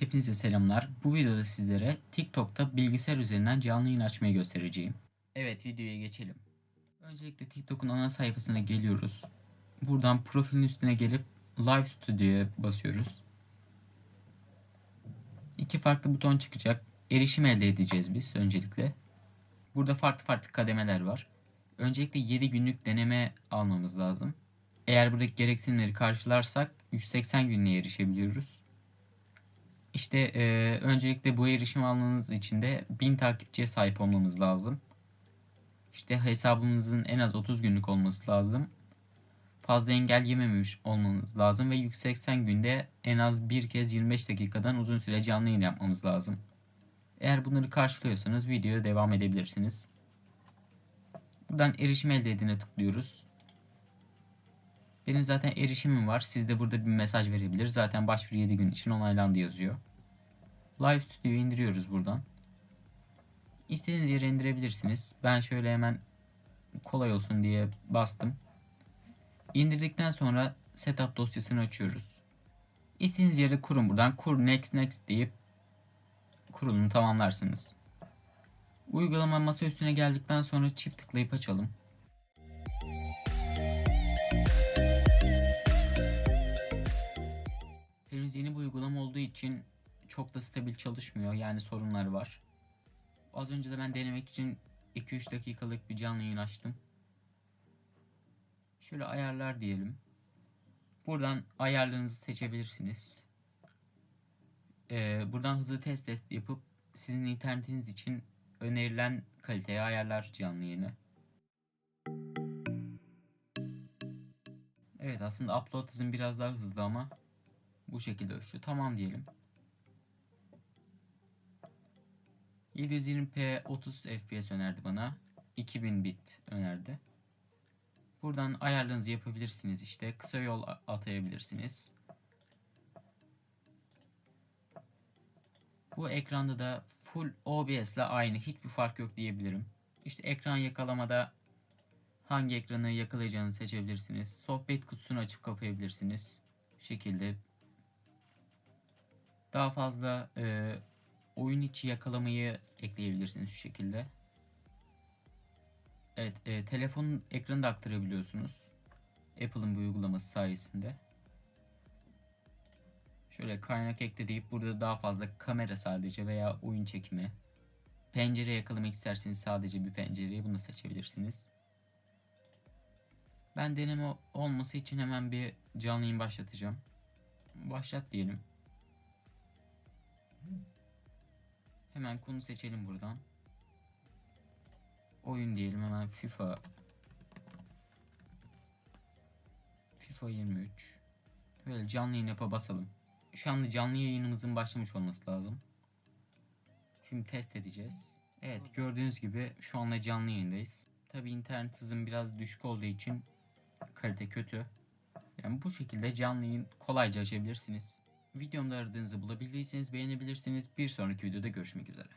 Hepinize selamlar. Bu videoda sizlere TikTok'ta bilgisayar üzerinden canlı yayın açmayı göstereceğim. Evet videoya geçelim. Öncelikle TikTok'un ana sayfasına geliyoruz. Buradan profilin üstüne gelip Live Studio'ya basıyoruz. İki farklı buton çıkacak. Erişim elde edeceğiz biz öncelikle. Burada farklı farklı kademeler var. Öncelikle 7 günlük deneme almamız lazım. Eğer buradaki gereksinimleri karşılarsak 180 günlüğe erişebiliyoruz. İşte e, öncelikle bu erişim almanız için de 1000 takipçiye sahip olmamız lazım. İşte hesabımızın en az 30 günlük olması lazım. Fazla engel yememiş olmamız lazım ve 180 günde en az bir kez 25 dakikadan uzun süre canlı yayın yapmamız lazım. Eğer bunları karşılıyorsanız videoya devam edebilirsiniz. Buradan erişim elde edine tıklıyoruz. Benim zaten erişimim var. Siz de burada bir mesaj verebilir. Zaten başvuru 7 gün için onaylandı yazıyor. Live Studio'yu indiriyoruz buradan. İstediğiniz yere indirebilirsiniz. Ben şöyle hemen kolay olsun diye bastım. İndirdikten sonra setup dosyasını açıyoruz. İstediğiniz yere kurun buradan. Kur next next deyip kurulunu tamamlarsınız. Uygulama masa üstüne geldikten sonra çift tıklayıp açalım. Yeni bir uygulama olduğu için çok da stabil çalışmıyor. Yani sorunları var. Az önce de ben denemek için 2-3 dakikalık bir canlı yayın açtım. Şöyle ayarlar diyelim. Buradan ayarlarınızı seçebilirsiniz. Ee, buradan hızlı test test yapıp sizin internetiniz için önerilen kaliteye ayarlar canlı yayını. Evet aslında upload hızım biraz daha hızlı ama bu şekilde ölçtü. Tamam diyelim. 720p 30 fps önerdi bana. 2000 bit önerdi. Buradan ayarlarınızı yapabilirsiniz. İşte kısa yol atayabilirsiniz. Bu ekranda da full OBS ile aynı. Hiçbir fark yok diyebilirim. İşte ekran yakalamada hangi ekranı yakalayacağını seçebilirsiniz. Sohbet kutusunu açıp kapayabilirsiniz. Bu şekilde daha fazla e, oyun içi yakalamayı ekleyebilirsiniz şu şekilde. Evet, e, telefonun ekranını da aktarabiliyorsunuz. Apple'ın bu uygulaması sayesinde. Şöyle kaynak ekle deyip burada daha fazla kamera sadece veya oyun çekimi. Pencere yakalamak isterseniz sadece bir pencereyi bunu seçebilirsiniz. Ben deneme olması için hemen bir canlı yayın başlatacağım. Başlat diyelim. Hemen konu seçelim buradan. Oyun diyelim hemen FIFA. FIFA 23. Böyle canlı yayın yapa basalım. Şu anda canlı yayınımızın başlamış olması lazım. Şimdi test edeceğiz. Evet gördüğünüz gibi şu anda canlı yayındayız. Tabi internet hızım biraz düşük olduğu için kalite kötü. Yani bu şekilde canlı yayın kolayca açabilirsiniz. Videomda aradığınızı bulabildiyseniz beğenebilirsiniz. Bir sonraki videoda görüşmek üzere.